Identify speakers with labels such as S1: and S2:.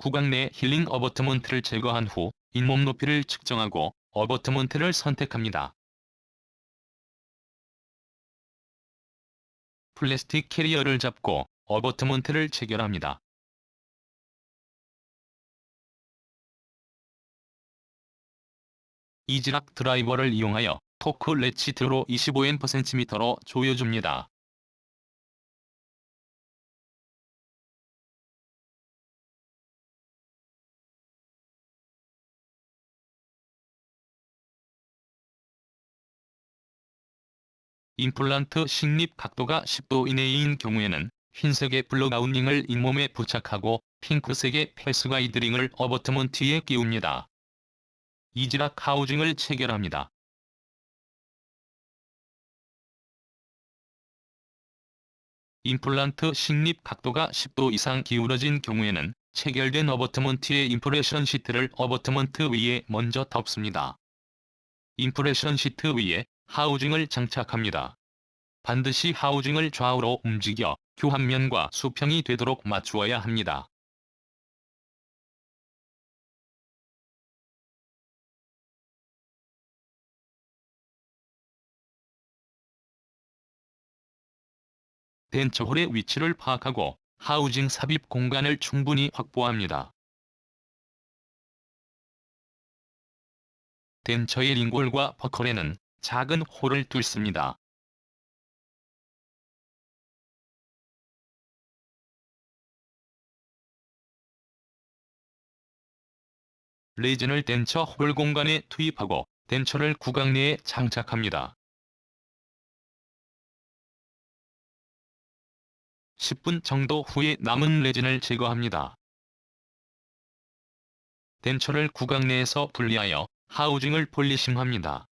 S1: 구강 내 힐링 어버트먼트를 제거한 후 잇몸 높이를 측정하고 어버트먼트를 선택합니다. 플라스틱 캐리어를 잡고 어버트먼트를 체결합니다. 이지락 드라이버를 이용하여 토크 레치 드로 25N%로 조여줍니다. 임플란트 식립 각도가 10도 이내인 경우에는 흰색의 블럭아웃링을 잇몸에 부착하고 핑크색의 패스가이드링을 어버트먼 트에 끼웁니다. 이지락 하우징을 체결합니다. 임플란트 식립 각도가 10도 이상 기울어진 경우에는 체결된 어버트먼트의 임프레션 시트를 어버트먼트 위에 먼저 덮습니다. 임프레션 시트 위에 하우징을 장착합니다. 반드시 하우징을 좌우로 움직여 교환면과 수평이 되도록 맞추어야 합니다. 덴처홀의 위치를 파악하고 하우징 삽입 공간을 충분히 확보합니다. 덴처의 링골과 버클에는 작은 홀을 뚫습니다. 레진을 덴처 홀 공간에 투입하고 덴처를 구강 내에 장착합니다. 10분 정도 후에 남은 레진을 제거합니다. 덴처를 구강 내에서 분리하여 하우징을 폴리싱합니다.